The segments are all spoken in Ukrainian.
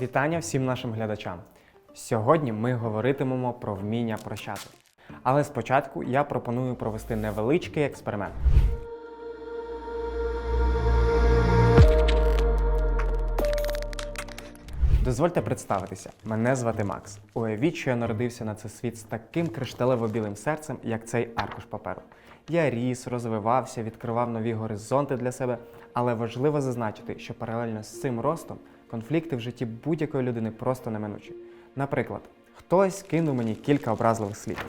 Вітання всім нашим глядачам. Сьогодні ми говоритимемо про вміння прощати. Але спочатку я пропоную провести невеличкий експеримент. Дозвольте представитися. Мене звати Макс. Уявіть, що я народився на цей світ з таким кришталево-білим серцем, як цей аркуш паперу. Я ріс, розвивався, відкривав нові горизонти для себе, але важливо зазначити, що паралельно з цим ростом конфлікти в житті будь-якої людини просто неминучі. Наприклад, хтось кинув мені кілька образливих слів.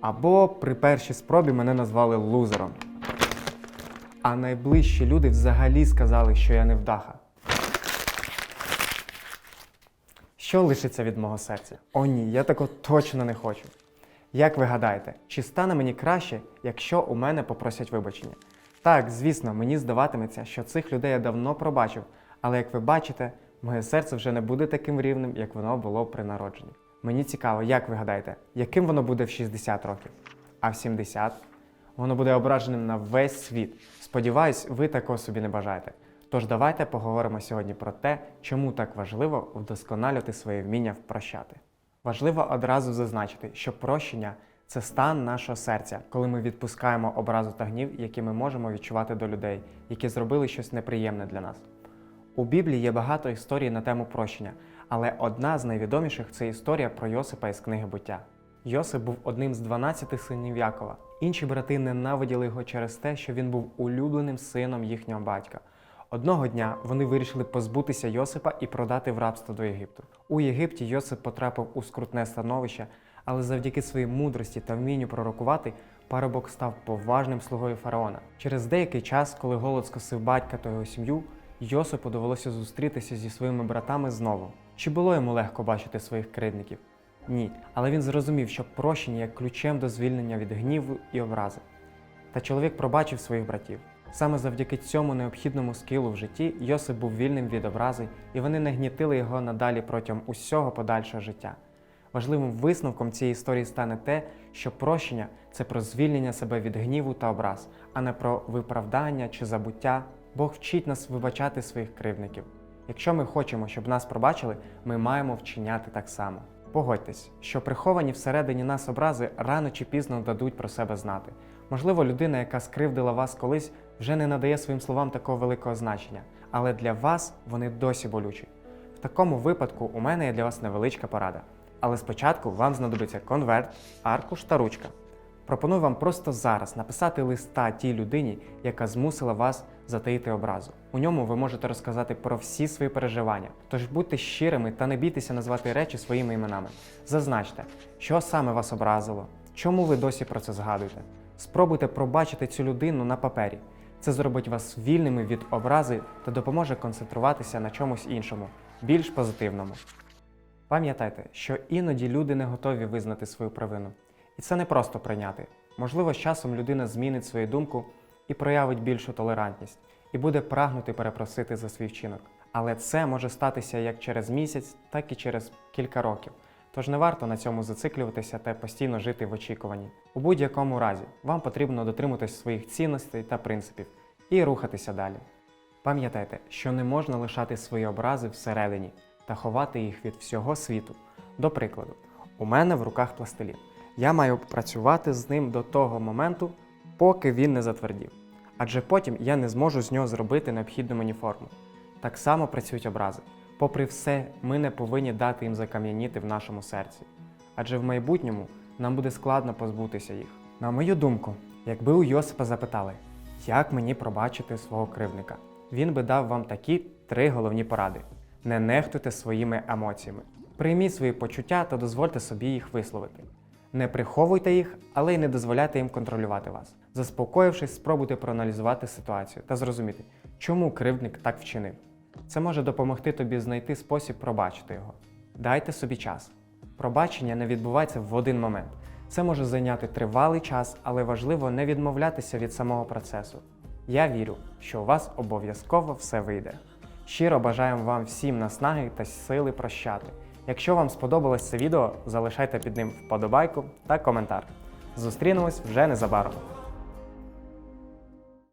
Або при першій спробі мене назвали лузером. А найближчі люди взагалі сказали, що я невдаха. Що лишиться від мого серця? О ні, я такого точно не хочу. Як ви гадаєте, чи стане мені краще, якщо у мене попросять вибачення? Так, звісно, мені здаватиметься, що цих людей я давно пробачив, але як ви бачите, моє серце вже не буде таким рівним, як воно було при народженні. Мені цікаво, як ви гадаєте, яким воно буде в 60 років, а в 70? Воно буде ображеним на весь світ. Сподіваюсь, ви такого собі не бажаєте. Тож давайте поговоримо сьогодні про те, чому так важливо вдосконалювати своє вміння прощати. Важливо одразу зазначити, що прощення це стан нашого серця, коли ми відпускаємо образу та гнів, які ми можемо відчувати до людей, які зробили щось неприємне для нас. У Біблії є багато історій на тему прощення, але одна з найвідоміших це історія про Йосипа із книги буття. Йосип був одним з 12 синів Якова. Інші брати ненавиділи його через те, що він був улюбленим сином їхнього батька. Одного дня вони вирішили позбутися Йосипа і продати в рабство до Єгипту. У Єгипті Йосип потрапив у скрутне становище, але завдяки своїй мудрості та вмінню пророкувати, парубок став поважним слугою фараона. Через деякий час, коли голод скосив батька та його сім'ю, Йосипу довелося зустрітися зі своїми братами знову. Чи було йому легко бачити своїх кривдників? Ні, але він зрозумів, що прощення є ключем до звільнення від гніву і образи. Та чоловік пробачив своїх братів. Саме завдяки цьому необхідному скілу в житті Йосип був вільним від образи, і вони не гнітили його надалі протягом усього подальшого життя. Важливим висновком цієї історії стане те, що прощення це про звільнення себе від гніву та образ, а не про виправдання чи забуття. Бог вчить нас вибачати своїх кривдників. Якщо ми хочемо, щоб нас пробачили, ми маємо вчиняти так само. Погодьтесь, що приховані всередині нас образи рано чи пізно дадуть про себе знати. Можливо, людина, яка скривдила вас колись, вже не надає своїм словам такого великого значення, але для вас вони досі болючі. В такому випадку у мене є для вас невеличка порада. Але спочатку вам знадобиться конверт, аркуш та ручка. Пропоную вам просто зараз написати листа тій людині, яка змусила вас затаїти образу. У ньому ви можете розказати про всі свої переживання. Тож будьте щирими та не бійтеся назвати речі своїми іменами. Зазначте, що саме вас образило, чому ви досі про це згадуєте. Спробуйте пробачити цю людину на папері. Це зробить вас вільними від образи та допоможе концентруватися на чомусь іншому, більш позитивному. Пам'ятайте, що іноді люди не готові визнати свою провину. І це не просто прийняти. Можливо, з часом людина змінить свою думку і проявить більшу толерантність, і буде прагнути перепросити за свій вчинок. Але це може статися як через місяць, так і через кілька років. Тож не варто на цьому зациклюватися та постійно жити в очікуванні. У будь-якому разі вам потрібно дотримуватись своїх цінностей та принципів і рухатися далі. Пам'ятайте, що не можна лишати свої образи всередині та ховати їх від всього світу. До прикладу, у мене в руках пластилін. Я маю працювати з ним до того моменту, поки він не затвердів. Адже потім я не зможу з нього зробити необхідну мені форму. Так само працюють образи. Попри все, ми не повинні дати їм закам'яніти в нашому серці. Адже в майбутньому нам буде складно позбутися їх. На мою думку, якби у Йосипа запитали, як мені пробачити свого кривника, він би дав вам такі три головні поради: не нехтуйте своїми емоціями, прийміть свої почуття та дозвольте собі їх висловити. Не приховуйте їх, але й не дозволяйте їм контролювати вас. Заспокоївшись, спробуйте проаналізувати ситуацію та зрозуміти, чому кривдник так вчинив. Це може допомогти тобі знайти спосіб пробачити його. Дайте собі час. Пробачення не відбувається в один момент. Це може зайняти тривалий час, але важливо не відмовлятися від самого процесу. Я вірю, що у вас обов'язково все вийде. Щиро бажаємо вам всім наснаги та сили прощати. Якщо вам сподобалось це відео, залишайте під ним вподобайку та коментар. Зустрінемось вже незабаром.